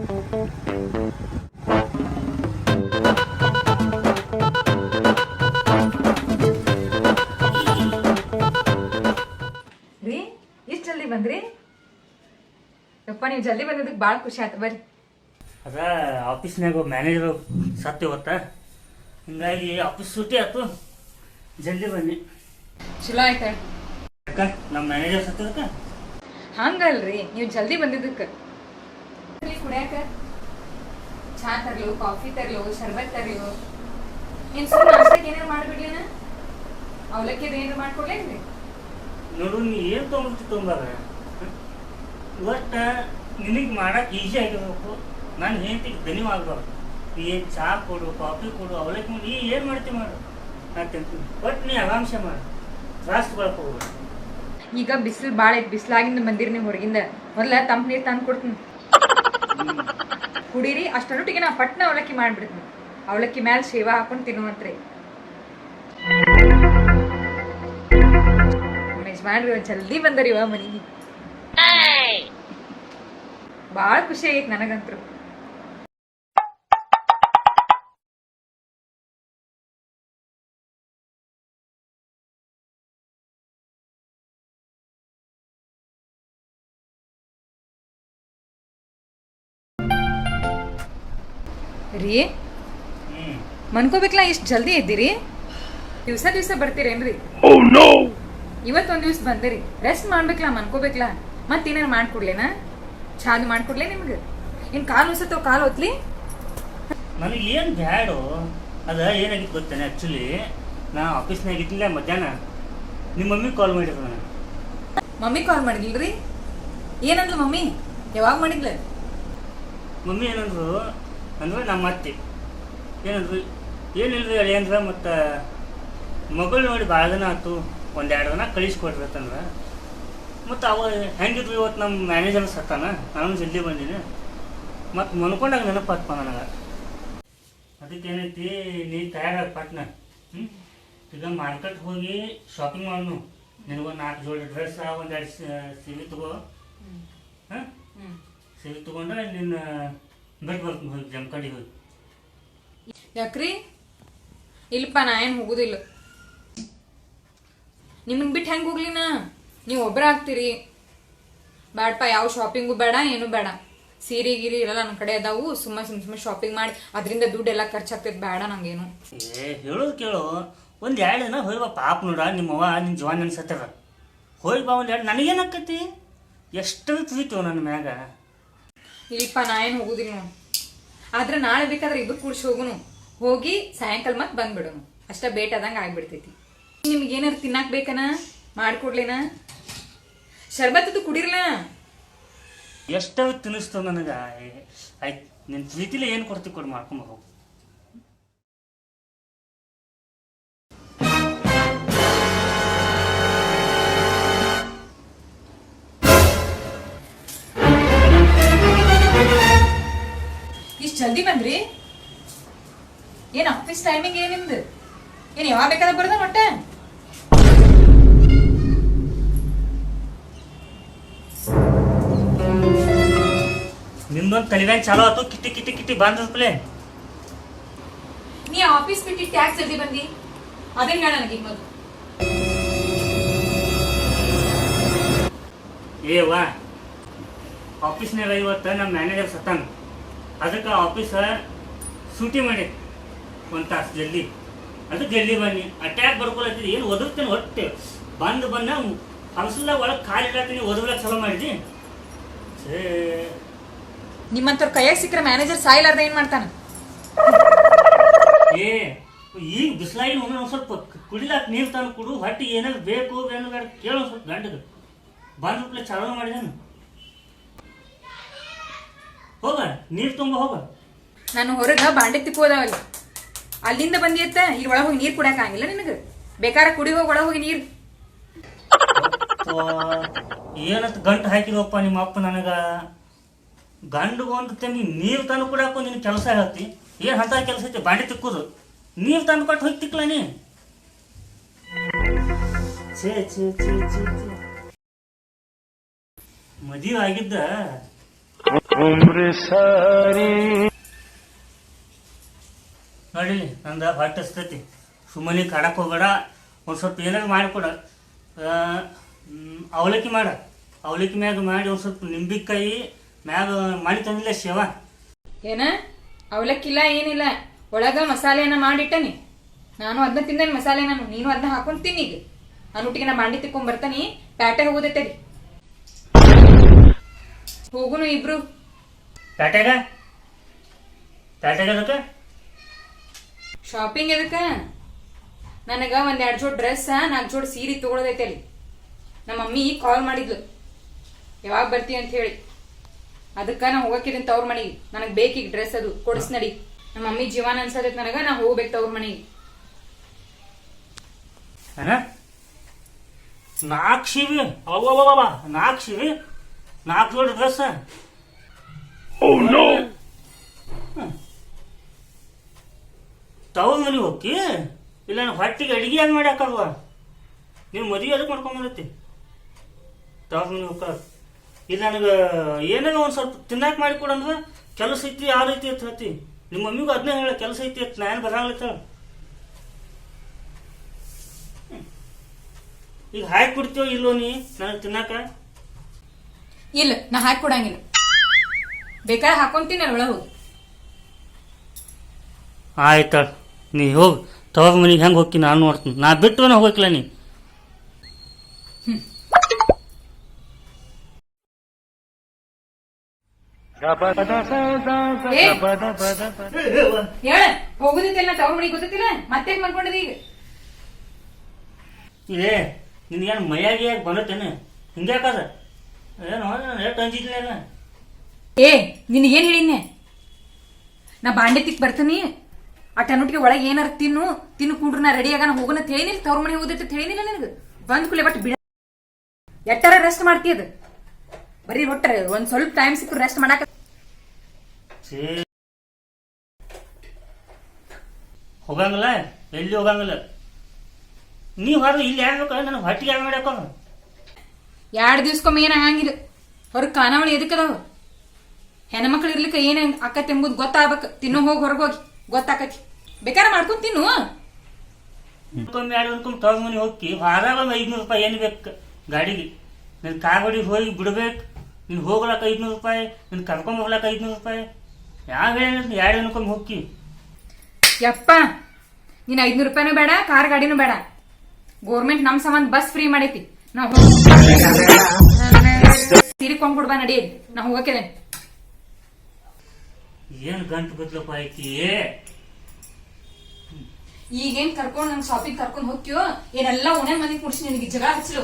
ರೀ ಇಷ್ಟು ಜಲ್ದಿ ಬಂದ್ರಿ? ಯಪ್ಪ ನೀವು ಜಲ್ದಿ ಬಂದಿದ್ದಕ್ಕೆ ಭಾಳ ಖುಷಿ ಆಯ್ತು ಬರ್ರಿ. ಅದ ಆಫೀಸ್ನಾಗ ಮ್ಯಾನೇಜರ್ ಸತ್ತು ಇವತ್ತ ಹಿಂಗಾಗಿ ಆಫೀಸ್ ಸೂಟಿ ಆಯ್ತು ಜಲ್ದಿ ಬನ್ನಿ. ಚಲೋ ಆಯ್ತ ನಮ್ಮ ಮ್ಯಾನೇಜರ್ ಸತ್ತದಕ್ಕ ಹಂಗಲ್ರಿ ನೀವು ಜಲ್ದಿ ಬಂದಿದ್ದಕ್ಕೆ. ಕುಡಿಯಾಕ ಚಾ ತರ್ಲು ಕಾಫಿ ತರ್ಲು ಶರ್ಬತ್ ತರ್ಲು. ಏನ್ ಸುಮ್ಮನೆ ಅಷ್ಟಕ್ಕೆ ಏನಾರು ಮಾಡ್ಬಿಡ್ಲಿನ? ಅವಲಕ್ಕಿದ ಏನಾರು ಮಾಡ್ಕೊಡ್ಲೇನ್ರಿ? ನೋಡು ನೀ ಏನು ತೊಗೊಂಡ್ತಿ ತೊಗೊಂಬಾರ ಒಟ್ಟ ನಿನಗೆ ಮಾಡಕ್ ಈಸಿ ಆಗಿರ್ಬೇಕು. ನಾನು ಹೆಂಡತಿಗೆ ಧನ್ಯವಾಗ್ಬಾರ್ದು. ಆಗ್ಬಾರ್ದು ಏನು ಚಾ ಕೊಡು ಕಾಫಿ ಕೊಡು ಅವಲಕ್ಕಿ ನೀ ಏನು ಮಾಡ್ತಿ ಮಾಡು. ನಾನು ತಿಂತೀನಿ. ಒಟ್ಟು ನೀ ಆರಾಮ್ಸೆ ಮಾಡು. ಜಾಸ್ತಿ ತಗೊಳಕ್ ಈಗ ಬಿಸಿಲು ಭಾಳ ಐತಿ. ಬಿಸಿಲಾಗಿಂದ ಬಂದಿರಿ ನೀವು ಹೊರಗಿಂದ. ಮೊದಲ ತಂಪು ನೀರು ತಂದು ಕೊಡ್ತೀನಿ. ಕುಡೀರಿ ಅಷ್ಟರೊಟ್ಟಿಗೆ ನಾ ಪಟ್ನ ಅವಲಕ್ಕಿ ಮಾಡ್ಬಿಡ್ತೀನಿ. ಅವಲಕ್ಕಿ ಮ್ಯಾಲ ಶೇವಾ ಹಾಕೊಂಡು ತಿನ್ನುವಂತ್ರಿ ಮಾಡ್ರಿ ಒಂದ್ ಜಲ್ದಿ ಬಂದರಿ ಮನಿಗೆ. ಭಾಳ ಖುಷಿ ಆಗೈತಿ ನನಗಂತ್ರು. ರೀ? ಮನ್ಕೋಬೇಕಲ್ಲ ಇಷ್ಟು ಜಲ್ದಿ ಎದ್ದಿರಿ? ದಿವಸ ದಿವಸ ಬರ್ತೀರೇನ್ರಿ? ಇವತ್ತೊಂದು ದಿವ್ಸ ಬಂದಿರಿ. ರೆಸ್ಟ್ ಮಾಡ್ಬೇಕಲ್ಲ ಮನ್ಕೋಬೇಕಲ್ಲ. ಮತ್ತೇನಾರು ಮಾಡ್ಕೊಡ್ಲೇನ? ಚಾದು ಮಾಡ್ಕೊಡ್ಲೇ ನಿಮ್ಗೆ? ಇನ್ ಕಾಲು ಉಸತ್ತೋ ಕಾಲು ಹೊತ್ಲಿ ನನಗೆ ಏನು ಬ್ಯಾಡು. ಅದ ಏನಾಗಿತ್ತು ಗೊತ್ತೇನೆ ಆ್ಯಕ್ಚುಲಿ ನಾ ಆಫೀಸ್ನಾಗ ಇದ್ದಿಲ್ಲ ಮಧ್ಯಾಹ್ನ. ನಿಮ್ಮ ಮಮ್ಮಿ ಕಾಲ್ ಮಾಡಿದ್ರು ನಾನು ಮಮ್ಮಿ ಕಾಲ್ ಮಾಡಿದ್ಲ್ರಿ ಏನಂದ್ಲು ಮಮ್ಮಿ? ಯಾವಾಗ ಮಾಡಿದ್ಲ? ಮಮ್ಮಿ ಏನಂದ್ರು ಅಂದ್ರೆ ನಮ್ಮ ಅತ್ತೆ. ಏನಂದ್ರು ಏನಿಲ್ಲರಿ ಹೇಳಿ ಅಂದ್ರೆ ಮತ್ತು ಮಗಳು ನೋಡಿ ಭಾಳ ದಿನ ಆಯ್ತು ಎರಡು ದಿನ ಕಳಿಸ್ಕೊಡ್ರಿ ಅಂತಂದ್ರೆ ಮತ್ತು ಅವ ಹೆಂಗಿದ್ರು ಇವತ್ತು ನಮ್ಮ ಮ್ಯಾನೇಜರ್ ಸತ್ತಾನ ನಾನು ಜಲ್ದಿ ಬಂದೀನಿ. ಮತ್ತು ಮನ್ಕೊಂಡಾಗ ನೆನಪಾತ್ಪ ನನಗೆ. ಅದಕ್ಕೆ ಏನೈತಿ ನೀ ತಯಾರಾಗ ಪಟ್ನ. ಹ್ಞೂ ಈಗ ಮಾರ್ಕೆಟ್ ಹೋಗಿ ಶಾಪಿಂಗ್ ಮಾಡೋನು. ನಿನಗೊಂದು ನಾಲ್ಕು ಜೋಡಿ ಡ್ರೆಸ್ ಒಂದೆರಡು ಸೀರೆ ತಗೋ. ಹಾಂ? ಸೀರೆ ತಗೊಂಡ್ರೆ ನಿನ್ನ ಹೋಗಿ ಜಮಖಂಡಿಗೆ ಹೋಗಿ. ಯಾಕ್ರಿ? ಇಲ್ಲಪ್ಪ ನಾ ಏನು ಹೋಗುದಿಲ್ಲ. ನಿಮ್ಮನ್ ಬಿಟ್ಟು ಹೆಂಗ್ ಹೋಗ್ಲಿ ನಾ? ನೀವು ಒಬ್ರ ಆಗ್ತೀರಿ. ಬ್ಯಾಡಪ್ಪ ಯಾವ ಶಾಪಿಂಗು ಬೇಡ ಏನು ಬೇಡ. ಸೀರೆ ಗೀರಿ ಇರಲ್ಲ ನನ್ನ ಕಡೆ ಅದಾವು. ಸುಮ್ಮ ಸುಮ್ ಸುಮ್ಮನೆ ಶಾಪಿಂಗ್ ಮಾಡಿ ಅದರಿಂದ ದುಡ್ಡು ಎಲ್ಲ ಖರ್ಚಾಗ್ತೈತೆ ಬೇಡ ನಂಗೇನು. ಏ ಹೇಳೋದು ಕೇಳು. ಒಂದು ಎರಡು ದಿನ ಹೋಗಿ ಬಾ ಪಾಪ ನೋಡ ನಿಮ್ಮವ್ವ ನಿನ್ನ ಜವಾನ್ ಅನ್ಸತ್ತಾರ ಹೋಗಿ ಬಾ ಒಂದು ಎರಡು ನನಗೇನಾಕತಿ ಎಷ್ಟು ತಿಳಿತು ನನ್ನ ಮ್ಯಾಗ? ಇಲ್ಲಪ್ಪ, ನಾ ಏನು ಹೋಗುದಿಲ್ಲ ಆದ್ರೆ ನಾಳೆ ಬೇಕಾದ್ರೆ ಇಬ್ರು ಕೂಡ್ಸಿ ಹೋಗುನು. ಹೋಗಿ ಸಾಯಂಕಾಲ ಮತ್ತೆ ಬಂದ್ಬಿಡೋನು ಅಷ್ಟ ಬೇಟ್ ಆದಂಗೆ ಆಗ್ಬಿಡ್ತೈತಿ. ನಿಮ್ಗೆ ಏನಾರು ತಿನ್ನಾಕ್ ಬೇಕನ? ಮಾಡ್ಕೊಡ್ಲೇನ? ಶರ್ಬತ್ತದು ಕುಡಿರ್ಲ? ಎಷ್ಟು ತಿನ್ನಿಸ್ತು ನನಗೆ? ಆಯ್ತು ನಿನ್ನ ಪ್ರೀತಿಲಿ ಏನು ಕೊಡ್ತಿ ಕೊಡು ಮಾಡ್ಕೊಂಬ ಹೋಗು. ಜಲ್ದಿ ಬಂದ್ರಿ? ಏನ್ ಆಫೀಸ್ ಟೈಮಿಂಗ್ ಏನಿಂದ ಏನ್ ಯಾವಾಗ ಬೇಕಾದ್ರೆ ಬರ್ದ ಮೊಟ್ಟೆ ನಿಮ್ದೊಂದು ತಲೆಬ್ಯಾಗ ಚಾಲೋ ಆಯ್ತು ಕಿಟ್ಟಿ ಕಿಟ್ಟಿ ಕಿಟ್ಟಿ ಬಂದ್ಲೆ ನೀ ಆಫೀಸ್ ಬಿಟ್ಟಿ ಯಾಕೆ ಜಲ್ದಿ ಬಂದಿ? ಅದೇ ಹೇಳ ನನಗೆ ಮೊದಲು? ಏ ವಾ ಆಫೀಸ್ನಾಗ ಇವತ್ತು ನಮ್ಮ ಮ್ಯಾನೇಜರ್ ಸತ್ತಾನ ಅದಕ್ಕೆ ಆಫೀಸ ಸೂಟಿ ಮಾಡಿ ಒಂದು ತಾಸು ಜಲ್ದಿ. ಅದು ಜಲ್ದಿ ಬನ್ನಿ. ಅಟ್ಯಾಕ್ ಬರ್ಕೊಳತ್ತಿದ್. ಏನು ಒದರ್ತೇನೆ ಹೊಟ್ಟೆ. ಬಂದು ಬಂದ ಹಂಸಲ್ದಾಗ ಒಳಗೆ ಕಾಲು ಇಡತ್ತೀನಿ ಒದಗ್ಲಕ್ಕೆ ಚಲೋ ಮಾಡಿದಿ? ಸೇ ನಿಮ್ಮಂತವ್ರ ಕೈಯಾಗ ಸಿಕ್ಕರೆ ಮ್ಯಾನೇಜರ್ ಸಾಯಿಲಾರ್ದ ಏನು ಮಾಡ್ತಾನೆ? ಏ ಈಗ ಬಿಸಿಲಾಗಿನ ಒಮ್ಮೆ ಒಂದು ಸ್ವಲ್ಪ ಕುಡಿಲಾಕ ನೀರು ತಂದು ಕುಡು ಹೊಟ್ಟೆ ಏನಾದ್ರು ಬೇಕು ಏನು ಬೇಡ ಕೇಳೋ ಸ್ವಲ್ಪ ಗಂಡಗೆ. ಬಂದ್ಬಿಟ್ಲೆ ಚಲೋ ಮಾಡಿದಾನು. ಹೋಗ ನೀರು ತುಂಬ ಹೋಗ. ನಾನು ಹೊರಗ ಬಾಂಡೆ ತಿಕ್ಕೋದಾವಲ್ಲ ಅಲ್ಲಿಂದ ಬಂದಿಯತ್ತ ಇಲ್ಲಿ ಒಳಗೆ ಹೋಗಿ ನೀರು ಕುಡಿಯಕ್ ಆಗಿಲ್ಲ ನಿನಗೆ. ಬೇಕಾರ ಕುಡಿ ಹೋಗಿ ಒಳಗೆ ಹೋಗಿ ನೀರು. ಏನಂತ ಗಂಟು ಹಾಕಿದಪ್ಪ ನಿಮ್ಮ ಅಪ್ಪ ನನಗ? ಗಂಡು ಒಂದು ತಂಗಿ ನೀರು ತಂದು ಕೊಡಾಕು ನಿನ್ನ ಕೆಲಸ ಹೇಳ್ತಿ ಏನ್ ಅಂತ ಕೆಲಸ ಐತಿ? ಬಾಂಡೆ ತಿಕ್ಕೋದು. ನೀರು ತಂದು ಕೊಟ್ಟು ಹೋಗಿ ತಿಕ್ಲ ನೀ. ಛೇ ಛೇ ಛೇ. ಮದುವೆ ಆಗಿದ್ದ ನೋಡಿಲಿ ನಂದು ಹೊಟ್ಟೆ ಸ್ಥಿತಿ ಸುಮ್ಮನೆ ಕಾಡಕ್ಕೆ ಹೋಗಬೇಡ ಒಂದು ಸ್ವಲ್ಪ ಏನಾದ್ರು ಮಾಡಿಕೊಡ. ಆ, ಅವಲಕ್ಕಿ ಮಾಡ. ಅವಲಕ್ಕಿ ಮ್ಯಾಗ ಮಾಡಿ ಒಂದು ಸ್ವಲ್ಪ ನಿಂಬಿಕಾಯಿ ಮ್ಯಾಗ ಮಾಡಿ ತಂದಿಲ್ಲ ಶಿವ. ಏನ? ಅವಲಕ್ಕಿಲ್ಲ ಏನಿಲ್ಲ. ಒಳಗ ಮಸಾಲೆನ ಮಾಡಿಟ್ಟನಿ. ನಾನು ಅದನ್ನ ತಿಂದೇನೆ ಮಸಾಲೆ ನಾನು. ನೀನು ಅದನ್ನ ಹಾಕೊಂಡು ತಿನ್ನಿ ಈಗ. ಅನ್ನುಟ್ಟಿಗೆ ನಾ ಮಾಡಿ ತಿಕ್ಕೊಂಡ್ ಬರ್ತಾನಿ. ಪ್ಯಾಟೆ ಹೋಗೋದೈತೆ ಹೋಗುನು ಇಬ್ರು. ಪ್ಯಾಟ್ಯಾಗ ಪ್ಯಾಟ್ಯಾಗ ಅದಕ್ಕೆ ಶಾಪಿಂಗ್ ಎದಕ್ಕ ನನಗೆ ಒಂದ್ ಎರಡ್ ಜೋಡ್ ಡ್ರೆಸ್ ನಾಲ್ಕು ಜೋಡ್ ಸೀರೆ ತೊಗೊಳೋದೈತೆ ಅಲ್ಲಿ ನಮ್ಮ ಮಮ್ಮಿ ಕಾಲ್ ಮಾಡಿದ್ಲು ಯಾವಾಗ ಬರ್ತಿ ಅಂತ ಹೇಳಿ ಅದಕ್ಕ ನಾ ಹೋಗಕ್ಕಿದ್ದೀನಿ ತವ್ರ ಮನೆಗೆ ನನಗೆ ಬೇಕೀಗ ಡ್ರೆಸ್ ಅದು ಕೊಡಿಸ್ ನಡಿ ನಮ್ಮ ಮಮ್ಮಿ ಜೀವನ ಅನ್ಸದೈತೆ ನನಗೆ ನಾ ಹೋಗ್ಬೇಕು ತವ್ರ ಮನೆಗೆ ನಾಲ್ಕು ಶಿವಿ ಅವ್ವ ನಾಲ್ಕು ಶಿವಿ ನಾಲ್ಕು ಜೋಡಿ ಡ್ರೆಸ್ ತವ್ರ ಮನೆಗೆ ಹೋಗಿ ಇಲ್ಲ ನಾನು ಹೊಟ್ಟಿಗೆ ಅಡಿಗೆ ಹೆಂಗೆ ಮಾಡ್ಯಾಕಲ್ವ ನೀವು ಮದುವೆ ಅದಕ್ಕೆ ಮಾಡ್ಕೊಂಬಂದೈತಿ ತವ್ರ ಮನೆಗೆ ಹೋಗ್ತಾರ ಇಲ್ಲ ನನಗೆ ಏನಾರ ಒಂದು ಸ್ವಲ್ಪ ತಿನ್ನಾಕ ಮಾಡಿ ಕೊಡಂದ್ರೆ ಕೆಲಸ ಐತಿ ಯಾವ ರೀತಿ ಅಂತ ಹೇಳ್ತಿ. ನಿಮ್ಮ ಮಮ್ಮಿಗೂ ಅದನ್ನೇ ಹೇಳ ಕೆಲಸ ಐತಿ ಅಂತ ನಾನು ಬರಂಗ್ಲತ್ತಾಳ ಈಗ ಹಾಕಿ ಕೊಡ್ತೀವೋ ಇಲ್ಲೋ ನೀ ನನಗೆ ತಿನ್ನಾಕ? ಇಲ್ಲ ನಾ ಹಾಕಿ ಕೊಡಂಗಿಲ್ಲ ಬೇಕಾದ್ರೆ ಹಾಕೊಂತೀನಿ ಒಳಗೆ ಹೋಗಿ. ಆಯ್ತ ನೀ ಹೋಗಿ. ತವಾಗ ಮನೆಗೆ ಹೆಂಗೆ ಹೋಗ್ತೀನಿ ನಾನು ನೋಡ್ತೀನಿ. ನಾ ಬಿಟ್ಟು ಹೋಗ್ಲಿಲ್ಲ ನೀ. ಹೇಳ ಹೋಗುದಿತ್ತಿಲ್ಲ ತವ್ರ ಮನೆಗೆ ಗೊತ್ತಿಲ್ಲ ಮತ್ತೆ ಮಾಡ್ಕೊಂಡಿದೆ ಈಗ? ಏ ನಿನ್ಗೇನು ಮೈಯಾಗಿ ಯಾಕೆ ಬಂದತ್ತೇನೆ ಹಿಂಗ್ಯಾಕದ ಏನು ಎಷ್ಟು ಅಂಜಿದ್ಲೇನ ಏ ನಿನಗೇನ್ ಹೇಳಿನ್ನೆ ನಾ ಬಾಂಡೆ ತಿಕ್ ಬರ್ತೀನಿ ಆ ಟನೋಟಿಗೆ ಒಳಗೆ ಏನಾರ ತಿನ್ನು ತಿನ್ನು ಕೂಡ್ರು ನಾ ರೆಡಿ ಆಗಾನ ಹೋಗೋಣ ತಿಳಿನಿಲ್ಲ ತವ್ರ ಮನೆ ಹೋದೈತೆ ತಿಳಿನಿಲ್ಲ ನಿನಗೆ? ಬಂದ್ ಕೂಲೆ ಬಟ್ ಬಿಡ. ಎಟ್ಟಾರ ರೆಸ್ಟ್ ಮಾಡ್ತೀಯದ ಬರೀ ಒಟ್ಟರೆ ಒಂದ್ ಸ್ವಲ್ಪ ಟೈಮ್ ಸಿಕ್ಕ ರೆಸ್ಟ್ ಮಾಡಾಕ. ಹೋಗಂಗಲ್ಲ ಎಲ್ಲಿ ಹೋಗಂಗಿಲ್ಲ. ನೀ ಹೊರ ಇಲ್ಲಿ ಯಾರ್ಬೇಕು ನನಗೆ ಹೊಟ್ಟಿಗೆ ಯಾರು ಮಾಡ್ಯಾಕ ಎರಡು ದಿವ್ಸಕ್ಕೊಮ್ಮೆ ಏನ್ ಆಗಂಗಿಲ್ಲ. ಹೊರಗೆ ಕಾನಾವಳಿ ಎದಕ್ಕದಾವ ಹೆಣ್ಮಕ್ಳು ಇರ್ಲಿಕ್ಕೆ ಏನೇನು ಆಕತಿ ಎಂಬುದು ಗೊತ್ತಾಗ್ಬೇಕು. ತಿನ್ನೋ ಹೋಗಿ ಹೊರಗೆ ಹೋಗಿ. ಗೊತ್ತಾಕತಿ. ಬೇಕಾರ ಮಾಡ್ಕೊಂಡು ತಿನ್ನು. ಎರಡು ಅನ್ಕೊಂಡ್ ತವಾಗ ಮನೆ ಹೋಗಿ ವಾರಾಗ ಒಂದು ಐದ್ನೂರು ರೂಪಾಯಿ ಏನು ಬೇಕು? ಗಾಡಿಗೆ. ನಿನ್ನ ಕಾರ್ ಗಾಡಿಗೆ ಹೋಗಿ ಬಿಡ್ಬೇಕು. ನೀನು ಹೋಗ್ಲಾಕ ಐದ್ನೂರು ರೂಪಾಯಿ ನಿನ್ನ ಕರ್ಕೊಂಡ್ ಹೋಗ್ಲಾಕ ಐದ್ನೂರು ರೂಪಾಯಿ. ಯಾವ ಹೇಳಿ ಎರಡು ಅನ್ಕೊಂಡ್ ಹೋಗಿ. ಯಪ್ಪ ನೀನು ಐದ್ನೂರು ರೂಪಾಯಿನೂ ಬೇಡ ಕಾರ್ ಗಾಡಿನೂ ಬೇಡ. ಗೋರ್ಮೆಂಟ್ ನಮ್ಮ ಸಂಬಂಧ ಬಸ್ ಫ್ರೀ ಮಾಡೈತಿ. ನಾವು ಸೀರೆ ಕೊಂಡ್ಬಿಡ್ಬಾ ನಡಿ. ನಾ ಹೋಗಕ್ಕೆ ಏನು ಗಂಟು ಬದ್ಲಪ್ಪ ಐತಿ ಈಗೇನ್ ಕರ್ಕೊಂಡ್ ನಂಗ್ ಶಾಪಿಂಗ್ ಕರ್ಕೊಂಡ್ ಹೋಗ್ತೀಯೋ ಏನೆಲ್ಲ ಉಣೆ ಮನೆ ಕುಡ್ಸಿ ನಿನಗೆ ಜಗಳ ಹಚ್ಚಲು.